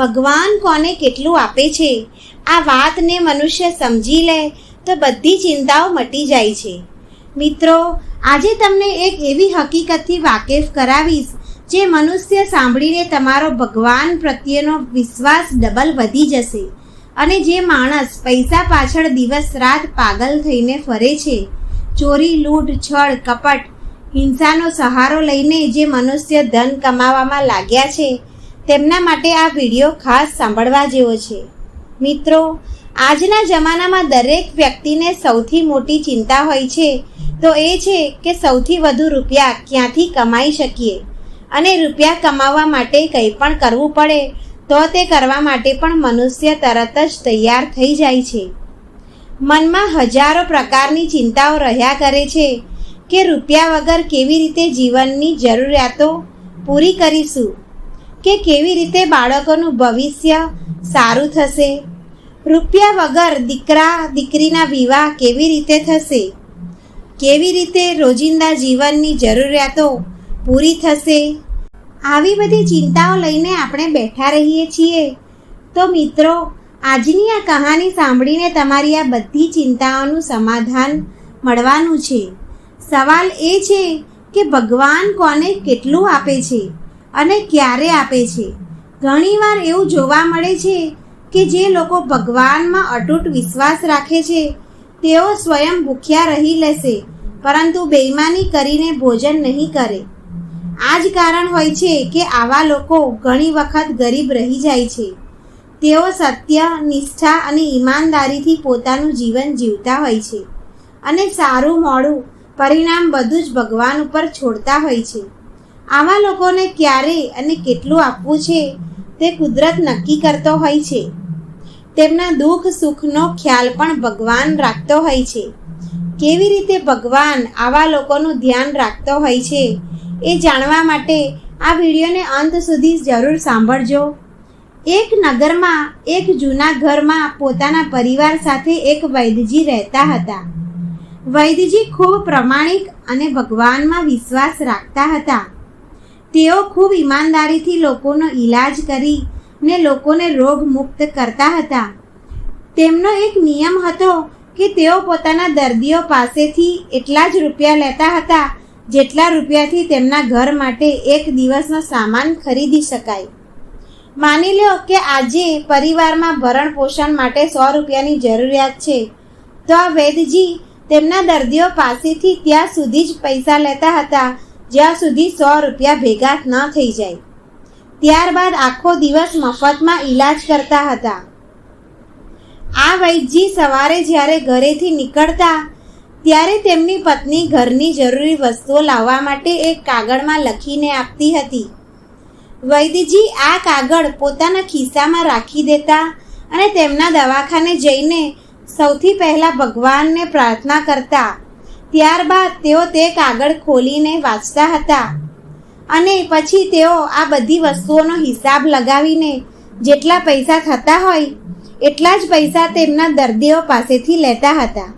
ભગવાન કોને કેટલું આપે છે? આ વાતને મનુષ્ય સમજી લે તો બધી ચિંતાઓ મટી જાય છે. મિત્રો, આજે તમને એક એવી હકીકતથી વાકેફ કરાવીશ જે મનુષ્ય સાંભળીને તમારો ભગવાન પ્રત્યેનો વિશ્વાસ ડબલ વધી જશે અને જે માણસ પૈસા પાછળ દિવસ રાત પાગલ થઈને ફરે છે. ચોરી, લૂંટ, છળ, કપટ, હિંસાનો સહારો લઈને જે મનુષ્ય ધન કમાવામાં લાગ્યા છે તેમના માટે આ વીડિયો ખાસ સાંભળવા જેવો છે. મિત્રો, આજના જમાનામાં દરેક વ્યક્તિને સૌથી મોટી ચિંતા હોય છે, તો એ છે કે સૌથી વધુ રૂપિયા ક્યાંથી કમાઈ શકીએ? અને રૂપિયા કમાવવા માટે કંઈ પણ કરવું પડે, તો તે કરવા માટે પણ મનુષ્ય તરત જ તૈયાર થઈ જાય છે. મનમાં હજારો પ્રકારની ચિંતાઓ રહ્યા કરે છે કે રૂપિયા વગર કેવી રીતે જીવનની જરૂરિયાતો પૂરી કરીશું? કે કેવી રીતે બાળકોનું ભવિષ્ય સારું થશે? રૂપિયા વગર દીકરા, દીકરીના વિવાહ કેવી રીતે થશે? કેવી રીતે રોજિંદા જીવનની જરૂરિયાતો પૂરી થશે? આવી બધી ચિંતાઓ લઈને આપણે બેઠા રહીએ છીએ. તો મિત્રો, આજની આ કહાની સાંભળીને તમારી આ બધી ચિંતાઓનું સમાધાન મળવાનું છે. સવાલ એ છે કે ભગવાન કોને કેટલું આપે છે? અને ક્યારે આપે છે? ઘણીવાર એવું જોવા મળે છે કે જે લોકો ભગવાનમાં અટૂટ વિશ્વાસ રાખે છે, તેઓ સ્વયં ભૂખ્યા રહી લેશે, પરંતુ બેઈમાની કરીને ભોજન નહીં કરે. આ જ કારણ હોય છે કે આવા લોકો ઘણી વખત ગરીબ રહી જાય છે. તેઓ સત્ય, નિષ્ઠા અને ઈમાનદારીથી પોતાનું જીવન જીવતા હોય છે અને સારું મોડું પરિણામ બધું જ ભગવાન ઉપર છોડતા હોય છે. આવા લોકોને ક્યારે અને કેટલું આપવું છે તે કુદરત નક્કી કરતો હોય છે. તેમના દુઃખ, સુખનો ખ્યાલ પણ ભગવાન રાખતો હોય છે. કેવી રીતે ભગવાન આવા લોકોનું ધ્યાન રાખતો હોય છે એ જાણવા માટે આ વિડીયોને અંત સુધી જરૂર સાંભળજો. એક નગરમાં, એક જૂના ઘરમાં પોતાના પરિવાર સાથે એક વૈદજી રહેતા હતા. વૈદજી ખૂબ પ્રમાણિક અને ભગવાનમાં વિશ્વાસ રાખતા હતા. તેઓ ખૂબ ઈમાનદારીથી લોકોનો ઈલાજ કરી ને લોકોને રોગ મુક્ત કરતા હતા. તેમનો એક નિયમ હતો કે તેઓ પોતાના દર્દીઓ પાસેથી એટલા જ રૂપિયા લેતા હતા જેટલા રૂપિયાથી તેમના ઘર માટે એક દિવસનો સામાન ખરીદી શકાય. માની લો કે આજે પરિવારમાં ભરણ પોષણ માટે સો રૂપિયાની જરૂરિયાત છે, તો આ વૈદજી તેમના દર્દીઓ પાસેથી ત્યાં સુધી જ પૈસા લેતા હતા જ્યાં સુધી સો રૂપિયા ભેગા ન થઈ જાય. ત્યારબાદ આખો દિવસ મફતમાં ઈલાજ કરતા હતા. આ વૈદ્યજી સવારે જ્યારે ઘરેથી નીકળતા, ત્યારે તેમની પત્ની ઘરની જરૂરી વસ્તુઓ લાવવા માટે એક કાગળમાં લખીને આપતી હતી. વૈદ્યજી આ કાગળ પોતાના ખિસ્સામાં રાખી દેતા અને તેમના દવાખાને જઈને સૌથી પહેલાં ભગવાનને પ્રાર્થના કરતા ત્યારબાદ તેઓ તે કાગળ ખોલીને વાંચતા હતા. અને પછી તેઓ આ બધી વસ્તુઓનો હિસાબ લગાવીને જેટલા પૈસા થતા હોય, એટલા જ પૈસા તેમના દર્દીઓ પાસેથી લેતા હતા.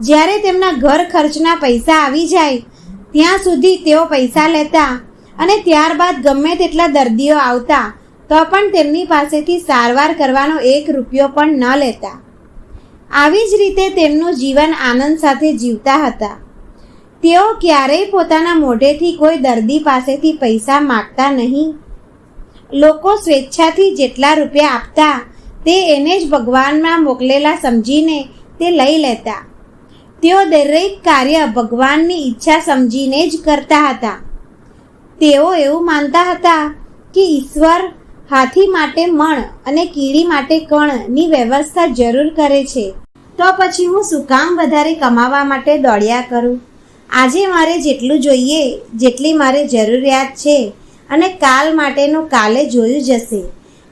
જ્યારે તેમના ઘર ખર્ચના પૈસા આવી જાય, ત્યાં સુધી તેઓ પૈસા લેતા અને ત્યારબાદ ગમે તેટલા દર્દીઓ આવતા, તો પણ તેમની પાસેથી સારવાર કરવાનો એક રૂપિયો પણ ન લેતા. આવી જ રીતે તેમનું જીવન આનંદ સાથે જીવતા હતા. તેઓ ક્યારેય પોતાના મોઢેથી કોઈ દર્દી પાસેથી પૈસા માગતા નહીં. લોકો સ્વેચ્છાથી જેટલા રૂપિયા આપતા, તે એને જ ભગવાનમાં મોકલેલા સમજીને તે લઈ લેતા. તેઓ દરેક કાર્ય ભગવાનની ઈચ્છા સમજીને જ કરતા હતા. તેઓ એવું માનતા હતા કે ઈશ્વર હાથી માટે મણ અને કીડી માટે કણની વ્યવસ્થા જરૂર કરે છે. તો પછી હું શું કામ વધારે કમાવા માટે દોડ્યા કરું? આજે મારે જેટલું જોઈએ, જેટલી મારે જરૂરિયાત છે અને કાલ માટેનું કાલે જોયું જશે.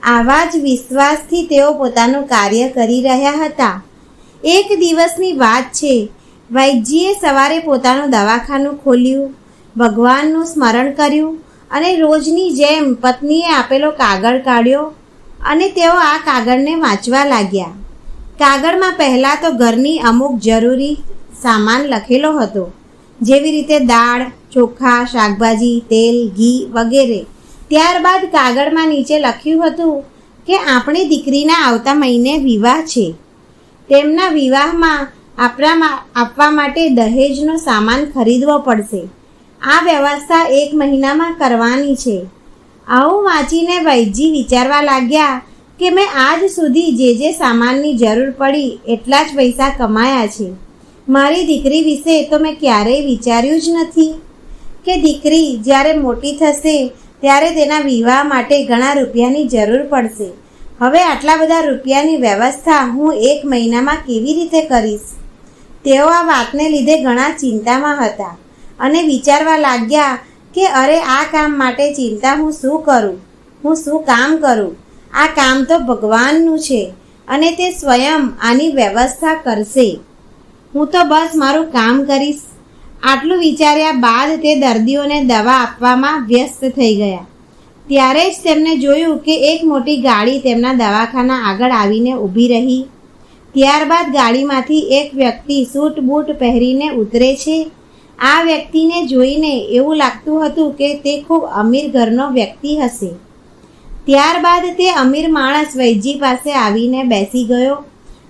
આવા જ વિશ્વાસથી તેઓ પોતાનું કાર્ય કરી રહ્યા હતા. એક દિવસની વાત છે વૈદ્યજીએ સવારે પોતાનું દવાખાનું ખોલ્યું, ભગવાનનું સ્મરણ કર્યું અને રોજની જેમ પત્નીએ આપેલો કાગળ કાઢ્યો અને તેઓ આ કાગળને વાંચવા લાગ્યા. કાગળમાં પહેલાં તો ઘરની અમુક જરૂરી સામાન લખેલો હતો, જેવી રીતે દાળ, ચોખા, શાકભાજી, તેલ, ઘી વગેરે. ત્યારબાદ કાગળમાં નીચે લખ્યું હતું કે આપણી દીકરીના આવતા મહિને વિવાહ છે. તેમના વિવાહમાં આપણા આપવા માટે દહેજનો સામાન ખરીદવો પડશે. આ વ્યવસ્થા એક મહિનામાં કરવાની છે. આવું વાંચીને વૈજી વિચારવા લાગ્યા કે મેં આજ સુધી જે જે સામાનની જરૂર પડી એટલા જ પૈસા કમાયા છે. મારી દીકરી વિશે તો મેં ક્યારેય વિચાર્યું જ નથી કે દીકરી જ્યારે મોટી થશે ત્યારે તેના વિવાહ માટે ઘણા રૂપિયાની જરૂર પડશે. હવે આટલા બધા રૂપિયાની વ્યવસ્થા હું એક મહિનામાં કેવી રીતે કરીશ? તેઓ આ વાતને લીધે ઘણા ચિંતામાં હતા. અને વિચારવા લાગ્યા કે અરે આ કામ માટે ચિંતા હું શું કરું? હું શું કામ કરું? આ કામ તો ભગવાનનું છે અને તે સ્વયં આની વ્યવસ્થા કરશે. હું તો બસ મારું કામ કરીશ. આટલું વિચાર્યા બાદ તે દર્દીઓને દવા આપવામાં વ્યસ્ત થઈ ગયા. ત્યારે જ તેમને જોયું કે એક મોટી ગાડી તેમના દવાખાના આગળ આવીને ઊભી રહી. ત્યારબાદ ગાડીમાંથી એક વ્યક્તિ સૂટ બૂટ પહેરીને ઉતરે છે આ વ્યક્તિને જોઈને એવું લાગતું હતું કે તે ખૂબ અમીર ઘરનો વ્યક્તિ હશે. ત્યારબાદ તે અમીર માણસ વૈજી પાસે આવીને બેસી ગયો.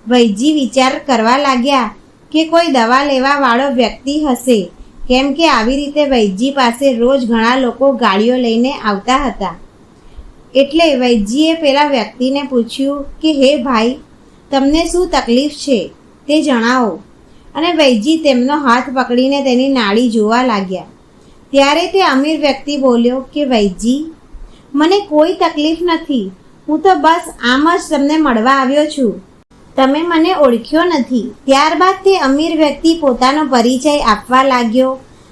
વૈજી વિચાર કરવા લાગ્યા કે કોઈ દવા લેવા વાળો વ્યક્તિ હશે, કેમ કે આવી રીતે વૈજી પાસે રોજ ઘણા લોકો ગાડીઓ લઈને આવતા હતા. એટલે વૈજીએ પેલા વ્યક્તિને પૂછ્યું કે, હે ભાઈ, તમને શું તકલીફ છે? તે જણાવો. અને વૈજી તેમનો હાથ પકડીને તેની નાડી જોવા લાગ્યા. ત્યારે તે અમીર વ્યક્તિ બોલ્યો કે, વૈજી, મને કોઈ તકલીફ નથી. હું તો બસ આમ જ તમને મળવા આવ્યો છું. તમે મને ઓળખ્યો નથી. ત્યારબાદ તે અમીર વ્યક્તિ પોતાનો પરિચય આપવા લાગ્યો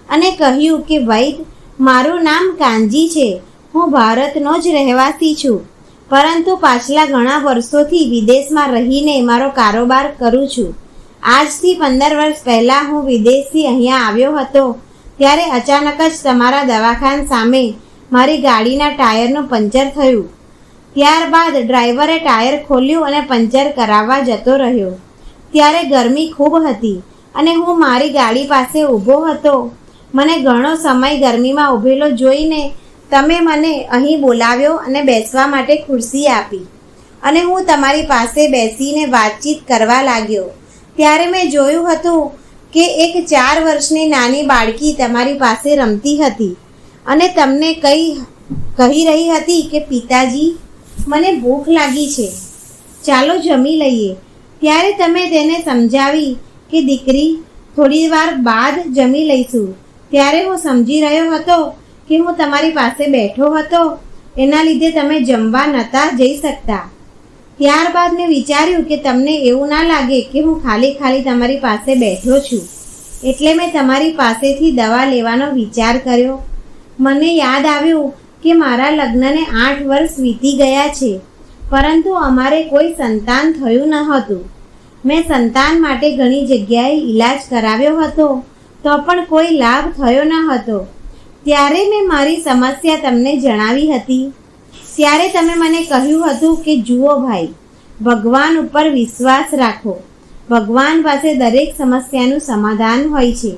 અને કહ્યું કે, વૈદ, મારું નામ કાંજી છે. હું ભારતનો જ રહેવાસી છું. પરંતુ પાછલા ઘણા વર્ષોથી વિદેશમાં રહીને મારો કારોબાર કરું છું. આજથી પંદર વર્ષ પહેલાં હું વિદેશથી અહીંયા આવ્યો હતો, ત્યારે અચાનક જ તમારા દવાખાન સામે મારી ગાડીના ટાયરનું પંચર થયું. ત્યારબાદ ડ્રાઈવરે ટાયર ખોલ્યું અને પંચર કરાવવા જતો રહ્યો. ત્યારે ગરમી ખૂબ હતી અને હું મારી ગાડી પાસે ઊભો હતો. મને ઘણો સમય ગરમીમાં ઊભેલો જોઈને તમે મને અહીં બોલાવ્યો અને બેસવા માટે ખુરશી આપી. અને હું તમારી પાસે બેસીને વાતચીત કરવા લાગ્યો. ત્યારે મેં જોયું હતું કે એક ચાર વર્ષની નાની બાળકી તમારી પાસે રમતી હતી અને તમને કઈ કહી રહી હતી કે, પિતાજી, મને ભૂખ લાગી છે. ચાલો જમી લઈએ. ત્યારે તમે તેને સમજાવી કે, દીકરી, થોડી વાર બાદ જમી લઈશું. ત્યારે હું સમજી રહ્યો હતો કે હું તમારી પાસે બેઠો હતો. એના લીધે તમે જમવા નહોતા જઈ શકતા. ત્યારબાદ મેં વિચાર્યું કે તમને એવું ના લાગે કે હું ખાલી ખાલી તમારી પાસે બેઠો છું. એટલે મેં તમારી પાસેથી દવા લેવાનો વિચાર કર્યો. મને યાદ આવ્યું કે મારા લગ્નને આઠ વર્ષ વીતી ગયા છે, પરંતુ અમારે કોઈ સંતાન થયું ન હતું. મેં સંતાન માટે ઘણી જગ્યાએ ઈલાજ કરાવ્યો હતો, તો પણ કોઈ લાભ થયો ન હતો. ત્યારે મેં મારી સમસ્યા તમને જણાવી હતી. ત્યારે તમે મને કહ્યું હતું કે જુઓ ભાઈ, ભગવાન ઉપર વિશ્વાસ રાખો. ભગવાન પાસે દરેક સમસ્યાનું સમાધાન હોય છે.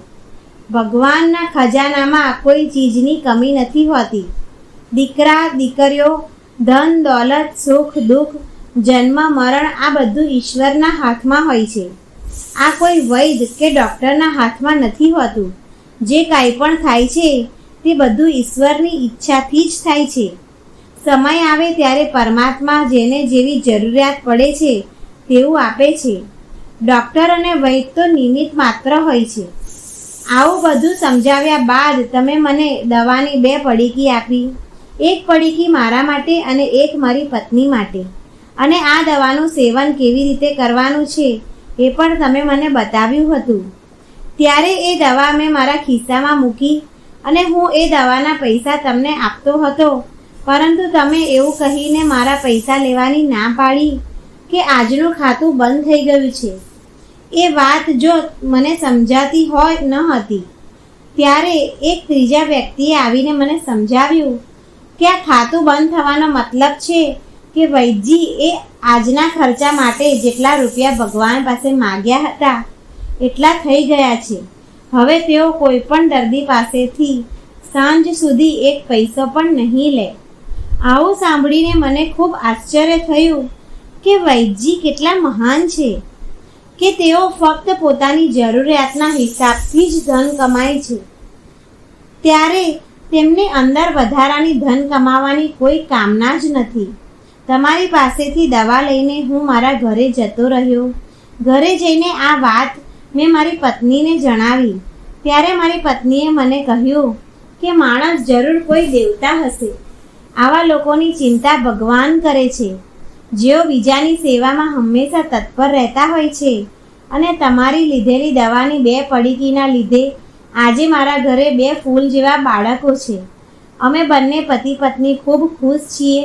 ભગવાનના ખજાનામાં કોઈ ચીજની કમી નથી હોતી. દીકરા, દીકરીઓ, ધન, દોલત, સુખ, દુઃખ, જન્મ, મરણ, આ બધું ઈશ્વરના હાથમાં હોય છે. આ કોઈ વૈદ કે ડૉક્ટરના હાથમાં નથી હોતું. જે કાંઈ પણ થાય છે, તે બધું ઈશ્વરની ઈચ્છાથી જ થાય છે. સમય આવે ત્યારે પરમાત્મા જેને જેવી જરૂરિયાત પડે છે, તેવું આપે છે. ડૉક્ટર અને વૈદ તો નિમિત્ત માત્ર હોય છે. આવું બધું સમજાવ્યા બાદ તમે મને દવાની બે પડીકી આપી. એક પડીકી મારા માટે અને એક મારી પત્ની માટે. અને આ દવાનું સેવન કેવી રીતે કરવાનું છે, એ પણ તમે મને બતાવ્યું હતું. ત્યારે એ દવા મેં મારા ખિસ્સામાં મૂકી અને હું એ દવાના પૈસા તમને આપતો હતો. પરંતુ તમે એવું કહીને મારા પૈસા લેવાની ના પાડી કે આજનું ખાતું બંધ થઈ ગયું છે. એ વાત જો મને સમજાતી હોય ન હતી, ત્યારે એક ત્રીજા વ્યક્તિએ આવીને મને સમજાવ્યું કે આ ખાતું બંધ થવાનો મતલબ છે કે વૈદજી એ આજના ખર્ચા માટે જેટલા રૂપિયા ભગવાન પાસે માગ્યા હતા, એટલા થઈ ગયા છે. હવે તેઓ કોઈ પણ દર્દી પાસેથી સાંજ સુધી એક પૈસો પણ નહીં લે. આવું સાંભળીને મને ખૂબ આશ્ચર્ય થયું કે વૈદજી કેટલા મહાન છે, કે તેઓ ફક્ત પોતાની જરૂરિયાતના હિસાબથી જ ધન કમાય છે. ત્યારે તેમને અંદર વધારાની ધન કમાવાની કોઈ કામના જ નથી. તમારી પાસેથી દવા લઈને હું મારા ઘરે જતો રહ્યો. ઘરે જઈને આ વાત મેં મારી પત્નીને જણાવી. ત્યારે મારી પત્નીએ મને કહ્યું કે માણસ જરૂર કોઈ દેવતા હશે. આવા લોકોની ચિંતા ભગવાન કરે છે. જેઓ બીજાની સેવામાં હંમેશા તત્પર રહેતા હોય છે અને તમારી લીધેલી દવાની બે પડીકીના લીધે આજે મારા ઘરે બે ફૂલ જેવા બાળકો છે. અમે બંને પતિ પત્ની ખૂબ ખુશ છીએ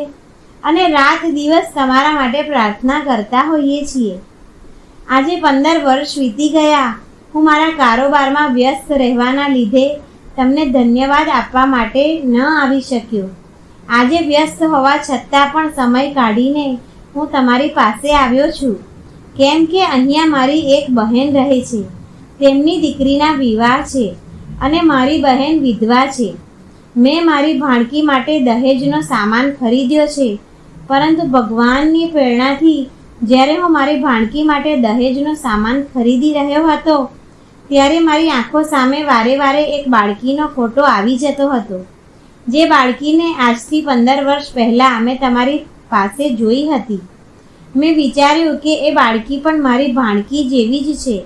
અને રાત દિવસ તમારા માટે પ્રાર્થના કરતા હોઈએ છીએ. આજે પંદર વર્ષ વીતી ગયા. હું મારા કારોબારમાં વ્યસ્ત રહેવાના લીધે તમને ધન્યવાદ આપવા માટે ન આવી શક્યો. આજે વ્યસ્ત હોવા છતાં પણ સમય કાઢીને હું તમારી પાસે આવ્યો છું. કેમ કે અહીંયા મારી એક બહેન રહે છે. તેમની દીકરીના વિવાહ છે અને મારી બહેન વિધવા છે. મેં મારી ભાણકી માટે દહેજનો સામાન ખરીદ્યો છે, પરંતુ ભગવાનની પ્રેરણાથી જ્યારે હું મારી ભાણકી માટે દહેજનો સામાન ખરીદી રહ્યો હતો, ત્યારે મારી આંખો સામે વારે વારે એક બાળકીનો ફોટો આવી જતો હતો. જે બાળકીને આજથી પંદર વર્ષ પહેલાં અમે તમારી પાસે જોઈ હતી. મેં વિચાર્યું કે એ બાળકી પણ મારી ભાણકી જેવી જ છે.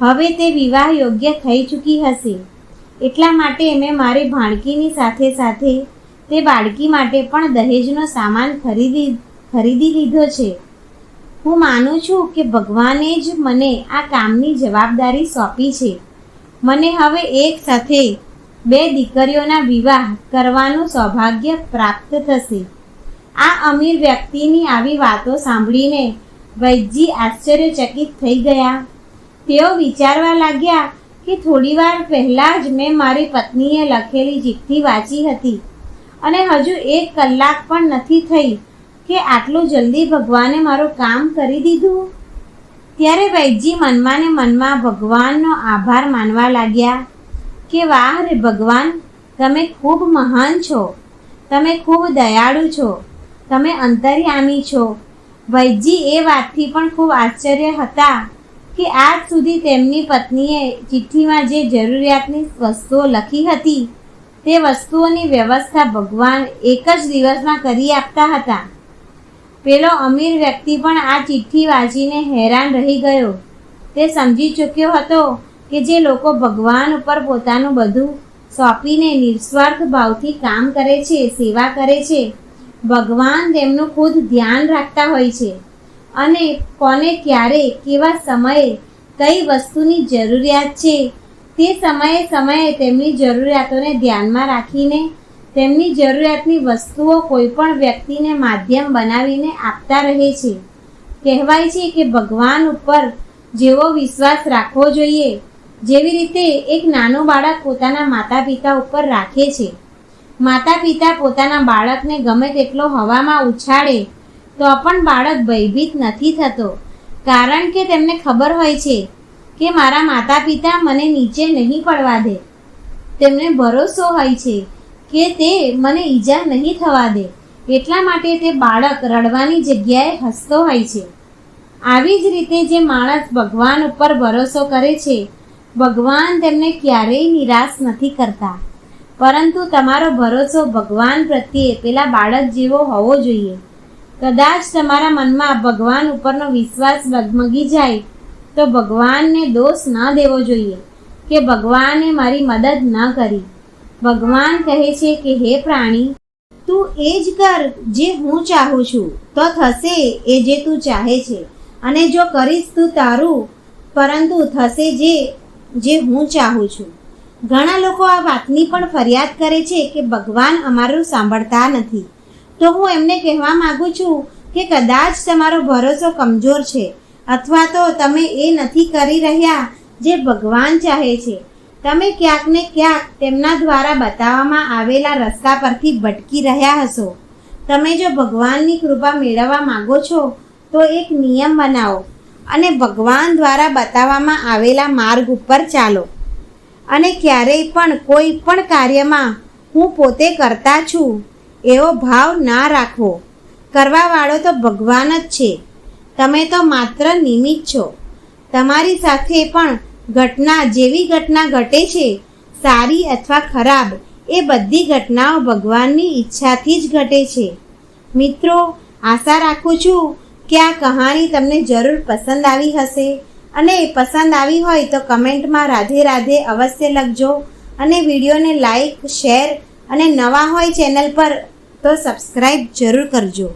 હવે તે વિવાહ યોગ્ય થઈ ચૂકી હશે. એટલા માટે મેં મારી ભાણકીની સાથે સાથે તે બાળકી માટે પણ દહેજનો સામાન ખરીદી ખરીદી લીધો છે. હું માનું છું કે ભગવાને જ મને આ કામની જવાબદારી સોંપી છે. મને હવે એક સાથે બે દીકરીઓના વિવાહ કરવાનું સૌભાગ્ય પ્રાપ્ત થશે. આ અમીર વ્યક્તિની આવી વાતો સાંભળીને વૈદજી આશ્ચર્યચકિત થઈ ગયા. તેઓ વિચારવા લાગ્યા કે થોડીવાર પહેલાં જ મેં મારી પત્નીએ લખેલી ચિઠ્ઠી વાંચી હતી અને હજુ એક કલાક પણ નથી થઈ કે આટલું જલ્દી ભગવાને મારું કામ કરી દીધું. ત્યારે વૈદજી મનમાં ને મનમાં ભગવાનનો આભાર માનવા લાગ્યા. કે વાહ રે ભગવાન, તમે ખૂબ મહાન છો. તમે ખૂબ દયાળુ છો. તમે અંતર્યામી છો. વૈદજી એ વાતથી પણ ખૂબ આશ્ચર્ય હતા કે આજ સુધી તેમની પત્નીએ ચિઠ્ઠીમાં જે જરૂરિયાતની વસ્તુઓ લખી હતી, તે વસ્તુઓની વ્યવસ્થા ભગવાન એક જ દિવસમાં કરી આપતા હતા. પેલો અમીર વ્યક્તિ પણ આ ચિઠ્ઠી વાંચીને હેરાન રહી ગયો. તે સમજી ચૂક્યો હતો કે જે લોકો ભગવાન ઉપર પોતાનું બધું સોંપીને નિસ્વાર્થ ભાવથી કામ કરે છે, સેવા કરે છે, ભગવાન તેમનું ખુદ ધ્યાન રાખતા હોય છે. અને કોને ક્યારે, કેવા સમયે, કઈ વસ્તુની જરૂરિયાત છે, તે સમયે સમયે તેમની જરૂરિયાતોને ધ્યાનમાં રાખીને, તેમની જરૂરિયાતની વસ્તુઓ કોઈપણ વ્યક્તિને માધ્યમ બનાવીને આપતા રહે છે. કહેવાય છે કે ભગવાન ઉપર જેવો વિશ્વાસ રાખવો જોઈએ જેવી રીતે એક નાનો બાળક પોતાના માતા પિતા ઉપર રાખે છે. માતા પિતા પોતાના બાળકને ગમે તેટલો હવામાં ઉછાળે, તો પણ બાળક ભયભીત નથી થતો. કારણ કે તેમને ખબર હોય છે કે મારા માતા પિતા મને નીચે નહીં પડવા દે. તેમને ભરોસો હોય છે કે તે મને ઈજા નહીં થવા દે. એટલા માટે તે બાળક રડવાની જગ્યાએ હસતો હોય છે. આવી જ રીતે જે માણસ ભગવાન ઉપર ભરોસો કરે છે ભગવાન તેમને ક્યારેય નિરાશ નથી કરતા. પરંતુ તમારો ભરોસો ભગવાન પ્રત્યે પેલા બાળક જેવો હોવો જોઈએ. કદાચ તમારા મનમાં ભગવાન ઉપરનો વિશ્વાસ ડગમગી જાય, તો ભગવાનને દોષ ન દેવો જોઈએ કે ભગવાને મારી મદદ ન કરી. ભગવાન કહે છે કે, હે પ્રાણી, તું એ જ કર જે હું ચાહું છું, તો થશે એ જે તું ચાહે છે. અને જો કરીશ તું તારું, પરંતુ થશે જે જે હું ચાહું છું. ઘણા લોકો આ વાતની પણ ફરિયાદ કરે છે કે ભગવાન અમારું સાંભળતા નથી. તો હું એમને કહેવા માગું છું કે કદાચ તમારો ભરોસો કમજોર છે અથવા તો તમે એ નથી કરી રહ્યા જે ભગવાન ચાહે છે. તમે ક્યાંક ને ક્યાંક તેમના દ્વારા બતાવવામાં આવેલા રસ્તા પરથી ભટકી રહ્યા હશો. તમે જો ભગવાનની કૃપા મેળવવા માંગો છો, તો એક નિયમ બનાવો. અને ભગવાન દ્વારા બતાવવામાં આવેલા માર્ગ ઉપર ચાલો. અને ક્યારેય પણ કોઈ પણ કાર્યમાં હું પોતે કરતા છું, એવો ભાવ ના રાખવો. કરવાવાળો તો ભગવાન જ છે. તમે તો માત્ર નિમિત્ત છો. તમારી સાથે પણ ઘટના જેવી ઘટના ઘટે છે, સારી અથવા ખરાબ, એ બધી ઘટનાઓ ભગવાનની ઈચ્છાથી જ ઘટે છે. મિત્રો, આશા રાખું છું કે આ કહાણી તમને જરૂર પસંદ આવી હશે? અને પસંદ આવી હોય તો કમેન્ટમાં રાધે રાધે અવશ્ય લખજો અને વિડીયોને લાઈક, શેર અને નવા હોય ચેનલ પર તો સબસ્ક્રાઈબ જરૂર કરજો.